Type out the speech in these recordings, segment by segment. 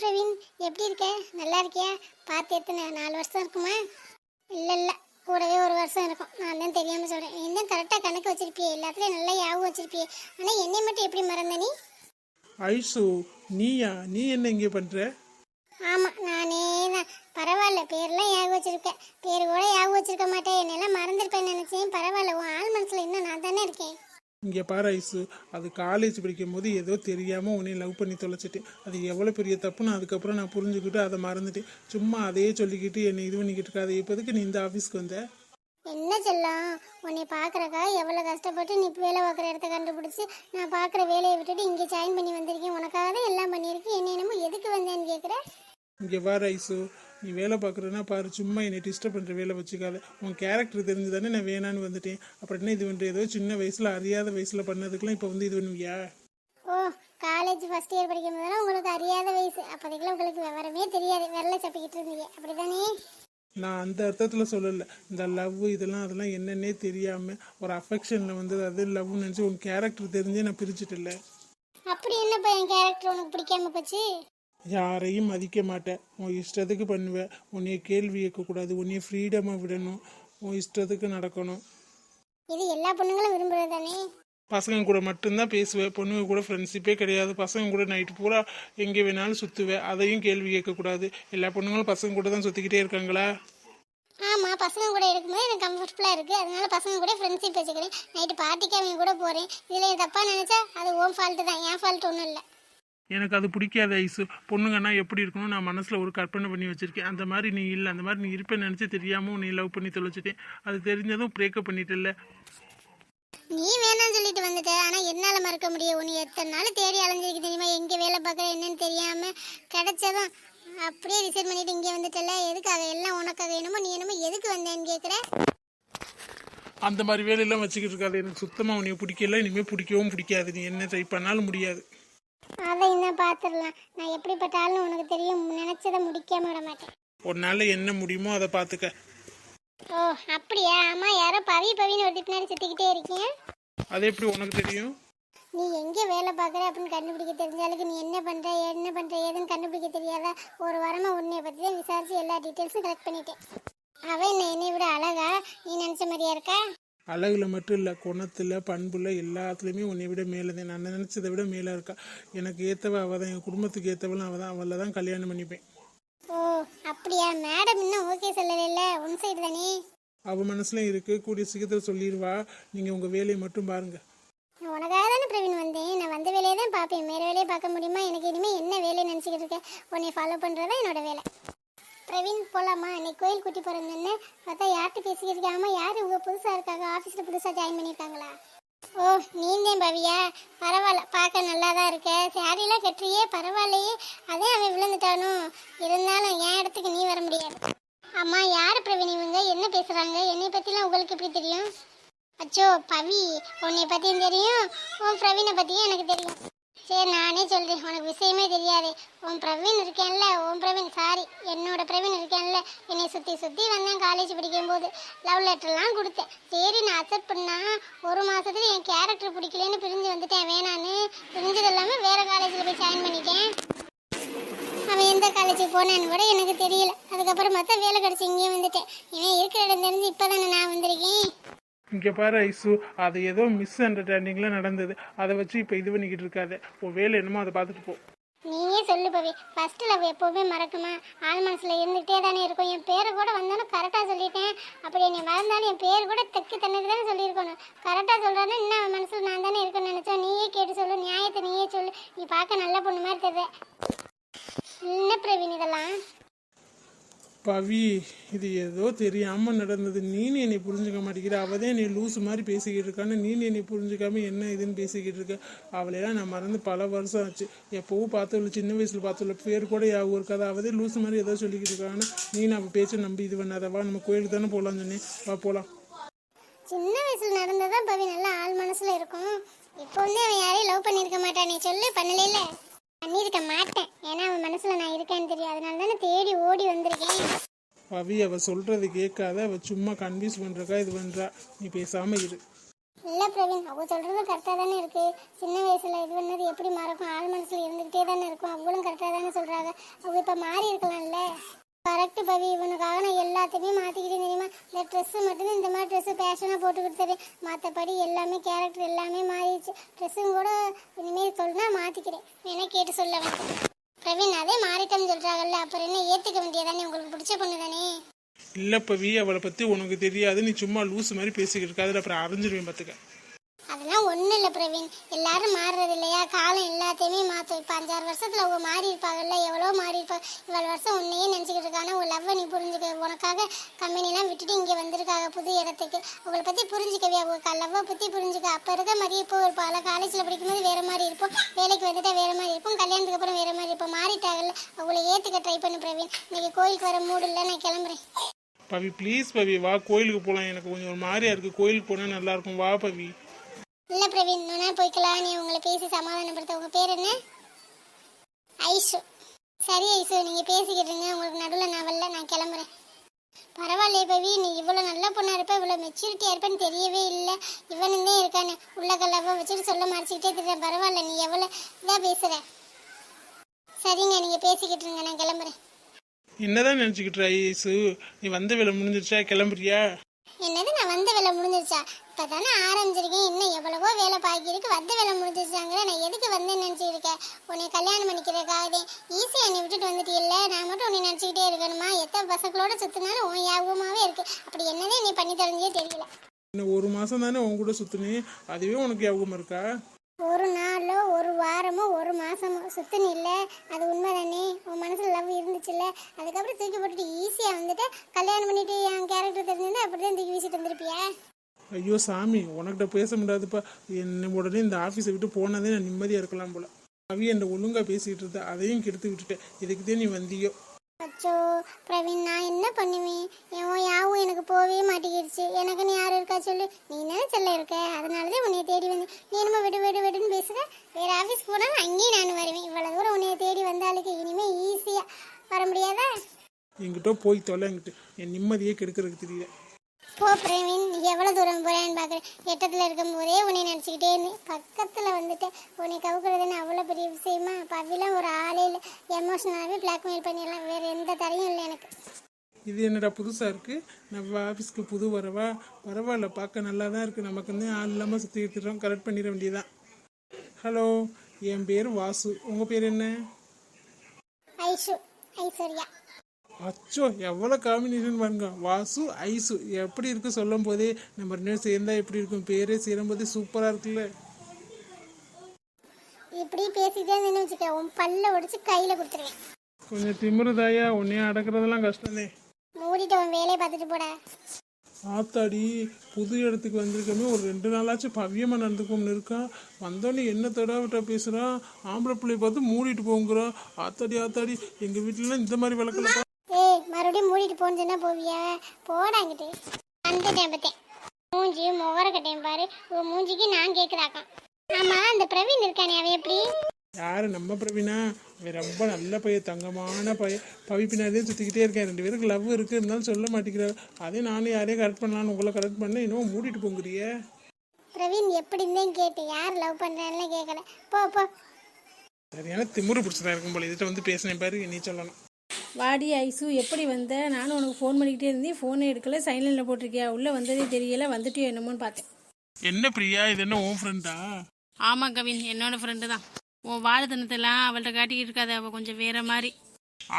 பிரவீன் எப்படி இருக்க? நல்லா இருக்கியா? பார்த்து எத்தனை நாலு வருஷம் இருக்குமா? இல்லை இல்லை கூடவே ஒரு வருஷம் இருக்கும். நான் தான் தெரியாமல் சொல்கிறேன் என்ன கரெக்டாக கணக்கு வச்சிருப்பியே. எல்லாத்துலேயும் நல்லா ஞாபகம் வச்சிருப்பியே. ஆனால் என்னை மட்டும் எப்படி மறந்த நீ? ஐசு நீயா? நீ என்ன இங்கே பண்ற? ஆமாம் நானே தான். பரவாயில்ல பேர்லாம் ஞாபகம் வச்சிருக்கேன் பேர் கூட ஞாபகம் வச்சிருக்க மாட்டேன். என்னெல்லாம் மறந்துருப்பேன்னு நினச்சேன். பரவாயில்ல உன் ஆள் மனசில் இன்னும் நான் தானே இருக்கேன். இங்கே பாரு ஐசு அது காலேஜ் படிக்கும் போது ஏதோ தெரியாமல் உன்னை லவ் பண்ணி தொலைச்சிட்டேன். அது எவ்வளோ பெரிய தப்புன்னு அதுக்கப்புறம் நான் புரிஞ்சுக்கிட்டு அதை மறந்துட்டேன். சும்மா அதையே சொல்லிக்கிட்டு என்னை இது பண்ணிக்கிட்டு இருக்காது. இப்போதுக்கு நீ இந்த ஆஃபீஸ்க்கு வந்த? என்ன செல்லம்? உன்னை பார்க்குறக்கா எவ்வளோ கஷ்டப்பட்டு நீ வேலை பார்க்குற இடத்த கண்டுபிடிச்சி நான் பார்க்குற வேலையை விட்டுட்டு இங்கே ஜாயின் பண்ணி வந்திருக்கேன். உனக்காக தான் எல்லாம் பண்ணியிருக்கேன். என்ன என்னமோ எதுக்கு வந்தேன்னு கேட்குற இங்கே பாரு ஐசு நீ வேலை பார்க்குறேன்னா பாரு சும்மா என்னை டிஸ்டர்ப் பண்ணுற வேலை வச்சுக்காத. உன் கேரக்டர் தெரிஞ்சு தானே நான் வேணான்னு வந்துட்டேன். அப்புறம் என்ன இது பண்ணுற ஏதோ சின்ன வயசில் அறியாத வயசில் பண்ணதுக்கெல்லாம் இப்போ வந்து இது பண்ணுவியா? ஓ காலேஜ் ஃபஸ்ட் இயர் படிக்கும் போதெல்லாம் உங்களுக்கு அறியாத வயசு. அப்போதைக்கெல்லாம் உங்களுக்கு விவரமே தெரியாது. விரல சப்பிக்கிட்டு இருந்தீங்க. அப்படிதானே? நான் அந்த அர்த்தத்தில் சொல்லலை. இந்த லவ் இதெல்லாம் அதெல்லாம் என்னன்னே தெரியாமல் ஒரு அஃபெக்ஷனில் வந்து அது லவ்னு நினச்சி உன் கேரக்டர் தெரிஞ்சே நான் பிரிச்சுட்டில்ல அப்படி என்னப்பா என் கேரக்டர் உனக்கு பிடிக்காம போச்சு? யாரையும் மதிக்க மாட்டேன். உன் இஷ்டத்துக்கு பண்ணுவேன் உன்னைய கேள்வி கேட்கக்கூடாது உன்னைய ஃப்ரீடமாக விடணும். உன் இஷ்டத்துக்கு நடக்கணும். இது எல்லா பொண்ணுங்களும் விரும்புறது தானே? பசங்க கூட மட்டும்தான் பேசுவேன் பொண்ணுங்க கூட ஃப்ரெண்ட்ஷிப்பே கிடையாது. பசங்க கூட நைட்டு பூரா எங்கே வேணாலும் சுற்றுவேன் அதையும் கேள்வி கேட்கக்கூடாது எல்லா பொண்ணுங்களும் பசங்க கூட தான் சுற்றிக்கிட்டே இருக்காங்களா? ஆமாம் பசங்க கூட இருக்கும்போது எனக்கு கம்ஃபர்டபுளாக இருக்குது அதனால பசங்க கூட ஃப்ரெண்ட்ஷிப் வச்சுக்கிறேன். நைட்டு பார்ட்டிக்கு அவங்க கூட போகிறேன் இதில் தப்பாக நினச்சா அது ஓன் ஃபால்ட்டு தான். என் ஃபால்ட் ஒன்றும் இல்லை. எனக்கு அது பிடிக்காத ஐசு. பொண்ணுங்கன்னா எப்படி இருக்கணும்? நான் மனசில் ஒரு கற்பனை பண்ணி வச்சுருக்கேன். அந்த மாதிரி நீ இல்லை. அந்த மாதிரி நீ இருப்பேன்னு நினச்சி தெரியாமல் நீ லவ் பண்ணி தொலைச்சிட்டேன். அது தெரிஞ்சதும் பிரேக்கப் பண்ணிட்டல நீ வேணாம்னு சொல்லிட்டு வந்துட்ட. ஆனா என்னால மறக்க முடியும். உன்னை எத்தனை நாள் தேடி அலைஞ்சிருக்கு தெரியுமா? எங்க வேலை பார்க்குற என்னன்னு தெரியாம கிடைச்சதும் அப்படியே ரிசைன் பண்ணிட்டு இங்கே வந்துட்டல எதுக்காக? எல்லாம் உனக்காக என்னமோ நீ என்னமோ எதுக்கு வந்தேன்னு கேக்குற? அந்த மாதிரி வேலையெல்லாம் வச்சுக்கிட்டு இருக்காது. எனக்கு சுத்தமாக உன்னைய பிடிக்கல. இனிமேல் பிடிக்கவும் பிடிக்காது. நீ என்ன ட்ரை பண்ணாலும் முடியாது. அதை இன்னும் பார்த்துடலாம். நான் எப்படிப்பட்ட ஆள்னு உனக்கு தெரியும் நினைச்சதை முடிக்காம விட மாட்டேன். உன்னால் என்ன முடியுமோ அதை பார்த்துக்க. ஓ அப்படியா? ஆமா யாரோ பவி பவின்னு ஒரு பின்னாடி சுத்திக்கிட்டே இருக்கீங்க. அது எப்படி உனக்கு தெரியும்? நீ எங்கே வேலை பார்க்குற அப்படின்னு கண்டுபிடிக்க தெரிஞ்சாலுக்கு நீ என்ன பண்ணுற என்ன பண்ணுற ஏதுன்னு கண்டுபிடிக்க தெரியாதா ஒரு வாரமாக உன்னைய பற்றி தான் விசாரிச்சு எல்லா டீட்டெயில்ஸும் கலெக்ட் பண்ணிட்டேன். அவன் என்னை விட அழகா? நீ நினச்ச மாதிரியா இருக்கா? அழகுல மட்டும் இல்லை குணத்தில் பண்புல எல்லாத்துலேயுமே உன்னை விட மேலே தான் நான் நினச்சதை விட மேலே இருக்கா. எனக்கு ஏற்றவ அவள் தான் என் குடும்பத்துக்கு ஏற்றவளும் அவள் தான். அவளை தான் கல்யாணம் பண்ணிப்பேன். ஓ அப்படியா? மேடம் இன்னும் ஓகே சொல்லலைல்ல. உன் சைடு தானே? அவள் மனசுலையும் இருக்குது கூடிய சீக்கிரத்தில் சொல்லிடுவா. நீங்கள் உங்கள் வேலையை மட்டும் பாருங்கள் உனக்காக தானே பிரவீன் வந்தேன். நான் வந்த வேலையை தான் பார்ப்பேன். வேறு வேலையை பார்க்க முடியுமா? எனக்கு இனிமேல் என்ன வேலையை நினச்சிக்கிட்டு இருக்கேன். உன்னை ஃபாலோ பண்ணுறது தான் என்னோட வேலை. பிரவீன் போலாமா? இன்னைக்கு கோயில் கூட்டி போகிறேன்னு பார்த்தா யார்கிட்ட பேசிக்கிட்டு யார்? இவங்க புதுசாக இருக்காங்க. ஆஃபீஸில் புதுசாக ஜாயின் பண்ணியிருக்காங்களா? ஓ நீந்தேன் பவியா. பரவாயில்ல. பார்க்க நல்லா தான் இருக்க சாரிலாம் கட்டுறியே பரவாயில்லையே. அதே அவன் விழுந்துட்டானோ? இருந்தாலும் என் இடத்துக்கு நீ வர முடியாது. அம்மா யார் பிரவீன் இவங்க? என்ன பேசுகிறாங்க என்னை பற்றிலாம் உங்களுக்கு எப்படி தெரியும்? அச்சோ பவி உன்னை பற்றியும் தெரியும் உன் பிரவீனை பற்றியும் எனக்கு தெரியும். சரி நானே சொல்கிறேன் உனக்கு விஷயமே தெரியாது. உன் பிரவீன் இருக்கேன்ல உன் பிரவீன் சாரி என்னோட பிரவீன் இருக்கேன்ல. என்னை சுற்றி சுற்றி வந்தேன் காலேஜ் படிக்கும்போது. லவ் லெட்டர்லாம் கொடுத்தேன். சரி நான் அக்செப்ட் பண்ணால் ஒரு மாதத்துல என் கேரக்டர் பிடிக்கலன்னு பிரிஞ்சு வந்துட்டேன். வேணான்னு பிரிஞ்சது எல்லாமே வேறு காலேஜில் போய் ஜாயின் பண்ணிட்டேன். அவன் எந்த காலேஜுக்கு போனான்னு கூட எனக்கு தெரியல. அதுக்கப்புறம் பார்த்தா வேலை கிடச்சி இங்கேயே வந்துட்டேன். இவன் இருக்கிற இடம் தெரிஞ்சு இப்போ தானே நான் வந்திருக்கேன். இங்கே பாரு ஐசு அது ஏதோ மிஸ் அண்டர்ஸ்டாண்டிங்கில் நடந்தது. அதை வச்சு இப்போ இது பண்ணிக்கிட்டு இருக்காது. உன் வேலை என்னமோ அதை பார்த்துட்டு போ. நீயே சொல்லு பவி. ஃபர்ஸ்ட் லவ் எப்போவுமே மறக்குமா? ஆள் மனசில் இருந்துகிட்டே தானே இருக்கும். என் பேரை கூட வந்தாலும் கரெக்டாக சொல்லிட்டேன். அப்படி என்னை மறந்தாலும் என் பேர் கூட தெற்கு தண்ணிட்டு தானே சொல்லியிருக்கணும். கரெக்டாக சொல்கிறானே இன்னும் அவன் மனசில் நான் தானே இருக்கேன்னு நினச்சோம் நீயே கேட்டு சொல்லு நியாயத்தை நீயே சொல்லு. நீ பார்க்க நல்ல பொண்ணு மாதிரி தெரியல என்ன பிரவீன் இதெல்லாம்? பவி இது ஏதோ தெரியாமல் நடந்தது. நீனு என்னை புரிஞ்சுக்க மாட்டேங்கிற. அவள் தான் என்னை லூஸ் மாதிரி பேசிக்கிட்டு இருக்கான்னு நீனு என்னை புரிஞ்சுக்காம என்ன இதுன்னு பேசிக்கிட்டு இருக்க. அவளையெல்லாம் நான் மறந்து பல வருஷம் ஆச்சு. எப்போவும் பார்த்துள்ள சின்ன வயசில் பார்த்துள்ள பேர் கூட யாவும் இருக்காது. அவதே லூஸ் மாதிரி ஏதோ சொல்லிக்கிட்டு இருக்கான்னு நீ நம்ம பேச்சை நம்பி இது பண்ணாதவா நம்ம கோயிலுக்கு தானே போகலான்னு சொன்னேன். வா போகலாம் சின்ன வயசுல நடந்ததான் பவி நல்லா ஆள் மனசுல இருக்கும். இப்போ வந்து அவன் யாரையும் லவ் பண்ணியிருக்க மாட்டானே. சொல்லு பண்ணல பண்ணியிருக்க மாட்டேன். ஏன்னா அவன் மனசுல நான் இருக்கேன்னு தெரியும். அதனால தானே தேடி ஓடி வந்திருக்கேன். பவி அவள் சொல்கிறது கேட்காத. அவள் சும்மா கன்வின்ஸ் பண்ணுறக்கா இது பண்ணுறா நீ பேசாமல் இரு. இல்லை பிரவீன் அவங்க சொல்கிறது கரெக்டாக தானே இருக்குது சின்ன வயசில் இது பண்ணது எப்படி மறக்கும்? ஆள் மனசில் இருந்துக்கிட்டே தானே இருக்கும். அவங்களும் கரெக்டாக தானே சொல்கிறாங்க அவங்க இப்போ மாறி இருக்கலாம்ல. கரெக்ட் பவி இவனுக்காக நான் எல்லாத்தையுமே மாற்றிக்கிட்டேன் தெரியுமா? இந்த ட்ரெஸ்ஸு மட்டும்தான் இந்த மாதிரி ட்ரெஸ்ஸு ஃபேஷனாக போட்டு கொடுத்தது. மற்றபடி எல்லாமே கேரக்டர் எல்லாமே மாறிடுச்சு. ட்ரெஸ்ஸும் கூட இனிமேல் சொல்லுனா மாற்றிக்கிறேன் வேணா கேட்டு சொல்ல பிரவீன் அதே மாறிட்டேன்னு சொல்கிறாங்கல்ல அப்புறம் என்ன ஏற்றுக்க வேண்டியதானே? உங்களுக்கு பிடிச்ச பொண்ணு தானே? இல்லை பவி அவளை பற்றி உனக்கு தெரியாது. நீ சும்மா லூஸ் மாதிரி பேசிக்கிட்டு இருக்காது அப்புறம் அரைஞ்சிருவேன் பார்த்துக்க அதெல்லாம் ஒன்றும் இல்லை பிரவீன். எல்லாரும் மாறுறது இல்லையா? காலம் எல்லாத்தையுமே மாற்றும் இப்போ அஞ்சாறு வருஷத்தில் அவங்க மாறி இருப்பாங்கல்ல எவ்வளோ மாறி இருப்பாங்க இவ்வளோ வருஷம் உன்னையே நினச்சிக்கிட்டு இருக்காங்க. உன் லவ்வை நீ புரிஞ்சுக்க. உனக்காக கம்பெனிலாம் விட்டுட்டு இங்கே வந்திருக்காங்க புது இடத்துக்கு. அவங்கள பற்றி புரிஞ்சுக்கவே அவங்க லவ்வை பற்றி புரிஞ்சுக்க. அப்போ இருக்க மாதிரி இப்போ இருப்பாள் காலேஜில் படிக்கும்போது வேறு மாதிரி இருப்போம். வேலைக்கு வந்துட்டா வேறு மாதிரி இருப்போம். கல்யாணத்துக்கு அப்புறம் வேறு மாதிரி இருப்போம். மாறிட்டாங்கல்ல? அவங்கள ஏற்றுக்க ட்ரை பண்ணு பிரவீன். இன்னைக்கு கோயிலுக்கு வர மூடு இல்லை நான் கிளம்புறேன். பவி ப்ளீஸ் பவி வா. கோயிலுக்கு போகலாம் எனக்கு கொஞ்சம் ஒரு மாதிரியா இருக்குது கோயிலுக்கு போனால் நல்லாயிருக்கும் வா பவி. இல்லை பிரவீன் நாள் போய்க்கலாம் நீ உங்களை பேசி சமாதானப்படுத்த உங்கள் பேர் என்ன? ஐஷு. சரி ஐஷு நீங்கள் பேசிக்கிட்டு இருங்க. உங்களுக்கு நடுவில் நான் வரல நான் கிளம்புறேன். பரவாயில்லையே பவி நீ இவ்வளோ நல்ல பொண்ணாக இருப்ப இவ்வளோ மெச்சூரிட்டியாக இருப்பேன்னு தெரியவே இல்லை. இவனுந்தே இருக்கானே. உள்ள கல்லவ வச்சுட்டு சொல்ல மறைச்சிக்கிட்டே திட்டுறேன் பரவாயில்ல நீ எவ்வளோ இதாக பேசுகிற சரிங்க நீங்கள் பேசிக்கிட்டு இருங்க நான் கிளம்புறேன். என்னதான் நினச்சிக்கிட்டு ஐசு நீ வந்த வேலை முடிஞ்சிருச்சா? கிளம்புறியா? என்னது நான் வந்த வேலை முடிஞ்சிருச்சா? இப்போ தானே ஆரம்பிச்சிருக்கேன். இன்னும் எவ்வளவோ வேலை பாக்கி இருக்கு. வந்த வேலை முடிஞ்சிருச்சாங்கிற நான் எதுக்கு வந்தேன்னு நினச்சிருக்கேன்? உன்னை கல்யாணம் பண்ணிக்கிறதுக்காக ஈஸியாக என்னை விட்டுட்டு வந்துட்டில்ல நான் மட்டும் உன்னை நினச்சிக்கிட்டே இருக்கணுமா? எத்தனை பசங்களோட சுற்றினாலும் உன் ஞாபகமாகவே இருக்கு. அப்படி என்னதே நீ பண்ணி தரஞ்சே தெரியல. இன்னும் ஒரு மாதம் தானே உன் கூட சுற்றுனே அதுவே உனக்கு ஞாபகம் இருக்கா? ஒரு நாளோ ஒரு வாரமோ ஒரு மாசமோ சுத்தம் இல்லை அது உண்மை தானே உன் மனசுல லவ் இருந்துச்சுல்ல? அதுக்கப்புறம் தூக்கி போட்டுட்டு ஈஸியாக வந்துட்டு கல்யாணம் பண்ணிட்டு என் கேரக்டர் தெரிஞ்சிருந்தா அப்படி தான் தூக்கி வீசிட்டு வந்திருப்பியா? ஐயோ சாமி உனக்கிட்ட பேச முடியாதுப்பா. என்ன உடனே இந்த ஆஃபீஸை விட்டு போனதே நான் நிம்மதியாக இருக்கலாம் போல. அவி என்கிட்ட ஒழுங்காக பேசிக்கிட்டு இருந்த அதையும் கெடுத்து விட்டுட்டேன். இதுக்கு நீ வந்தியோ? அச்சோ பிரவீன் நான் என்ன பண்ணுவேன்? என் யாவும் எனக்கு போகவே மாட்டேங்கிடுச்சு. எனக்குன்னு யார் இருக்கா சொல்லு. நீ தானே செல்ல இருக்க? அதனால தான் உன்னைய தேடி வந்தேன். நீ என்னமோ விடு விடு விடுன்னு பேசுகிற வேறு ஆஃபீஸ் போனாலும் அங்கேயும் நான் வருவேன். இவ்வளோ தூரம் உன்னைய தேடி வந்தாளுக்கு இனிமேல் ஈஸியாக வர முடியாதா? என்கிட்ட போய் தொலை என்கிட்ட. என் நிம்மதியே கெடுக்கிறதுக்கு தெரியல. போ பிரவீன் எவ்வளோ தூரம் போகிறேன்னு பார்க்குறேன் எட்டத்தில் இருக்கும் போதே உன்னை நினச்சிக்கிட்டே இருந்தேன். பக்கத்தில் வந்துட்டு உன்னை கவுக்குறதுன்னு அவ்வளோ பெரிய விஷயமா? பவிலாம் ஒரு ஆளே இல்லை. எமோஷனலாகவே பிளாக்மெயில் பண்ணிடலாம். வேறு எந்த தரையும் இல்லை எனக்கு. இது என்னடா புதுசாக இருக்குது நம்ம ஆஃபீஸ்க்கு புது வரவா? பரவாயில்ல பார்க்க நல்லா தான் இருக்குது நமக்கு வந்து ஆள் இல்லாமல் சுற்றிக்கிட்டு இருக்கோம் கரெக்ட் பண்ணிட வேண்டியதான் ஹலோ என் பேர் வாசு. உங்கள் பேர் என்ன? ஐஷு. ஐஸ்வர்யா. அச்சோ எவ்வளோ காம்பினேஷன் பாருங்க வாசு ஐசு. எப்படி இருக்கு சொல்லும் போதே நம்ம ரெண்டு பேரும் சேர்ந்தா எப்படி இருக்கும்? பேரே சேரும் போதே சூப்பராக இருக்குல்ல. இப்படி பேசிட்டே இருந்தேன்னு வச்சுக்க உன் பல்ல உடைச்சு கையில கொடுத்துருவேன். கொஞ்சம் திமிருதாயா? உன்னையே அடக்கிறதெல்லாம் கஷ்டமே. மூடிட்டு உன் வேலையை பார்த்துட்டு போட. ஆத்தாடி புது இடத்துக்கு வந்திருக்கமே ஒரு ரெண்டு நாளாச்சும் பவ்யமாக நடந்துக்கோம்னு இருக்கா? வந்தோடனே என்ன தடாவிட்ட பேசுகிறான் ஆம்பளை பிள்ளைய பார்த்து மூடிட்டு போங்கிறான் ஆத்தாடி ஆத்தாடி எங்கள் வீட்டிலலாம் இந்த மாதிரி ஏய் மறுபடியும் மூடிட்டு போன்னு சொன்னா போவியா? போடாங்கிட்டு வந்துட்டேன் பார்த்தேன் மூஞ்சி முகரக்கட்டையும் பாரு. உன் மூஞ்சிக்கு நான் கேட்குறாக்கான் ஆமா அந்த பிரவீன் இருக்கானே அவன் எப்படி? யார்? நம்ம பிரவீனா? அவன் ரொம்ப நல்ல பையன் தங்கமான பையன். பவி பின்னாடியே சுற்றிக்கிட்டே இருக்கேன். ரெண்டு பேருக்கு லவ் இருக்குது இருந்தாலும் சொல்ல மாட்டேங்கிறாரு. அதே நானும் யாரையும் கரெக்ட் பண்ணலான்னு உங்களை கரெக்ட் பண்ணேன். இன்னும் மூடிட்டு போங்கிறியே. பிரவீன் எப்படி இருந்தேன்னு கேட்டு யார் லவ் பண்றான்னு கேட்கல போ போ. சரியான திமிரு பிடிச்சதா இருக்கும் போல. இதுகிட்ட வந்து பேசினேன் பாரு நீ சொல்லணும். வாடி ஐசு எப்படி வந்த? நானும் உனக்கு ஃபோன் பண்ணிக்கிட்டே இருந்தேன். ஃபோனை எடுக்கல சைலண்டில் போட்டிருக்கியா? உள்ளே வந்ததே தெரியல வந்துட்டியோ என்னமோன்னு பார்த்தேன். என்ன பிரியா? இது என்ன உன் ஃப்ரெண்டா ஆமாம் கவின். என்னோட ஃப்ரெண்டு தான். உன் வாழ்த்தனத்தெல்லாம் அவள்கிட்ட காட்டிக்கிட்டு இருக்காது. அவள் கொஞ்சம் வேற மாதிரி.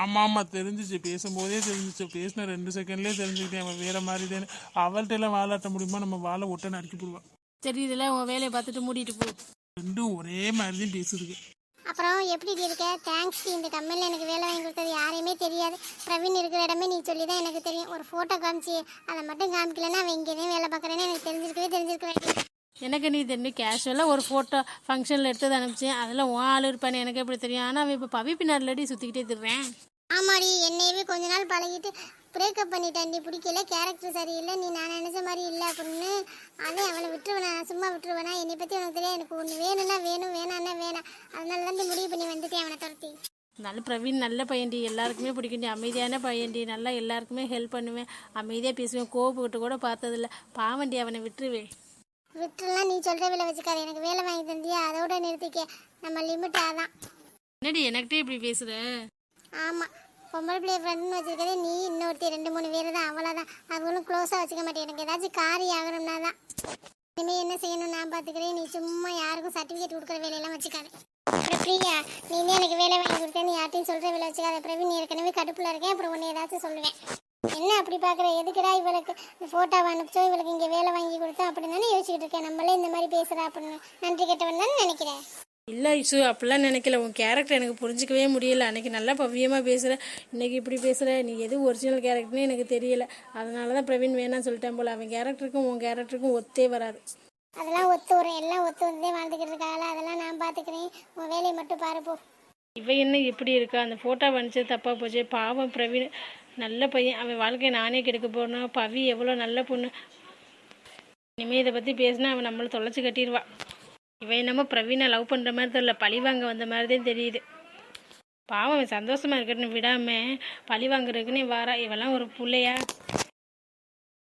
ஆமாம் ஆமாம் தெரிஞ்சிச்சு. பேசும்போதே தெரிஞ்சிச்சு. பேசின ரெண்டு செகண்ட்லேயே தெரிஞ்சுக்கிட்டேன். அவன் வேற மாதிரி தானே அவள்கிட்ட எல்லாம் வாழாட்ட முடியுமா? நம்ம வாழை ஒட்ட நறுக்கி போடுவான் தெரியுதுல உன் வேலையை பார்த்துட்டு மூடிட்டு போ. ரெண்டும் ஒரே மாதிரி தான் பேசுதுக்கு அப்புறம் எப்படி இருக்க? தேங்க்ஸ் இந்த கம்பெனியில் எனக்கு வேலை வாங்கி கொடுத்தது யாரையுமே தெரியாது. பிரவீன் இருக்கிற இடமே நீ சொல்லி தான் எனக்கு தெரியும். ஒரு ஃபோட்டோ காமிச்சு அதை மட்டும் காமிக்கலன்னா அவன் இங்கே தான் வேலை பார்க்குறேன்னு எனக்கு தெரிஞ்சிருக்கவே தெரிஞ்சிருக்க எனக்கு நீ தெரியும் கேஷுவலாக ஒரு ஃபோட்டோ ஃபங்க்ஷனில் எடுத்தது அனுப்பிச்சேன் அதில் உன் ஆள் இருப்பான்னு எனக்கு எப்படி தெரியும்? ஆனால் அவன் இப்போ பவி பின்னாடிலடி சுற்றிக்கிட்டே திடுறேன் ஆமாடி என்னையவே கொஞ்ச நாள் பழகிட்டு பிரேக்கப் பண்ணிட்டாண்டி பிடிக்கல கேரக்டர் சரியில்லை நீ நான் நினச்ச மாதிரி இல்லை அப்படின்னு. அதே அவனை விட்டுருவேனா சும்மா விட்டுருவேனா என்னை பற்றி உனக்கு தெரியாது. எனக்கு ஒன்று வேணும்னா வேணும் வேணான்னா வேணாம் அதனால தான் இந்த முடிவு பண்ணி வந்துட்டேன் அவனை துரத்தி நல்ல பிரவீன் நல்ல பையன்டி. எல்லாருக்குமே பிடிக்கும்டி. அமைதியான பையன்டி. நல்லா எல்லாருக்குமே ஹெல்ப் பண்ணுவேன். அமைதியாக பேசுவேன். கோவப்பட்டு கூட பார்த்ததில்ல. பாவண்டி அவனை விட்டுருவேன் விட்டுலாம் நீ சொல்கிற வேலை வச்சுக்காத. எனக்கு வேலை வாங்கி தந்தியா? அதோட நிறுத்திக்க. நம்ம லிமிட் அதான். என்னடி எனக்கிட்டே இப்படி பேசுகிற ஆமாம் பொம்பளை பிள்ளை ஃப்ரெண்டுன்னு வச்சுருக்கதே நீ இன்னொருத்தி ரெண்டு மூணு பேர் தான். அவ்வளோதான் அதுவும் க்ளோஸாக வச்சுக்க மாட்டேன். எனக்கு ஏதாச்சும் காரியம் ஆகணும்னா தான். இனிமேல் என்ன செய்யணும் நான் பார்த்துக்கிறேன் நீ சும்மா யாருக்கும் சர்டிஃபிகேட் கொடுக்குற வேலையெல்லாம் வச்சுக்காத அப்புறம் பிரியா நீ தான் எனக்கு வேலை வாங்கி கொடுத்தேன்னு யார்ட்டையும் சொல்கிற வேலை வச்சுக்காத பிரவீன் நீ ஏற்கனவே கடுப்பில் இருக்கேன் அப்புறம் உன்னை ஏதாச்சும் சொல்லுவேன். என்ன அப்படி பார்க்குற? எதுக்குடா இவளுக்கு ஃபோட்டோவை அனுப்பிச்சோம் இவளுக்கு இங்கே வேலை வாங்கி கொடுத்தோம் அப்படின்னு தானே யோசிச்சுட்டு இருக்கேன். நம்மளே இந்த மாதிரி பேசுகிறா அப்படின்னு நன்றி கெட்டவன் தானே நினைக்கிறேன். இல்லை ஐசு அப்படிலாம் நினைக்கல. உன் கேரக்டர் எனக்கு புரிஞ்சிக்கவே முடியல. அன்னைக்கு நல்லா பவ்யமாக பேசுகிற இன்னைக்கு இப்படி பேசுகிற நீ எது ஒரிஜினல் கேரக்டர்னு எனக்கு தெரியல. அதனால தான் பிரவீன் வேணாம்னு சொல்லிட்டேன் போல. அவன் கேரக்டருக்கும் உன் கேரக்டருக்கும் ஒத்தே வராது. அதெல்லாம் ஒத்து வரும். எல்லாம் ஒத்து வந்தே வாழ்ந்துக்கிட்டு இருக்காங்களா அதெல்லாம் நான் பார்த்துக்கிறேன். உன் வேலையை மட்டும் பாரு போ. இவ என்ன இப்படி இருக்கா? அந்த ஃபோட்டோ வந்துச்சு தப்பாக போச்சு. பாவம் பிரவீன். நல்ல பையன். அவன் வாழ்க்கையை நானே கெடுக்க போறேன்னா பவி எவ்வளோ நல்ல பொண்ணு. இனிமேல் இதை பற்றி பேசினா அவன் நம்மளை தொலைச்சி கட்டிடுவா. இவன் என்னமோ பிரவீனை லவ் பண்ணுற மாதிரி தெரியல. பழி வாங்க வந்த மாதிரி தான் தெரியுது. பாவம் அவன் சந்தோஷமாக இருக்கட்டுன்னு விடாம பழி வாங்குறதுக்குன்னு வாரா. இவெல்லாம் ஒரு பிள்ளையா?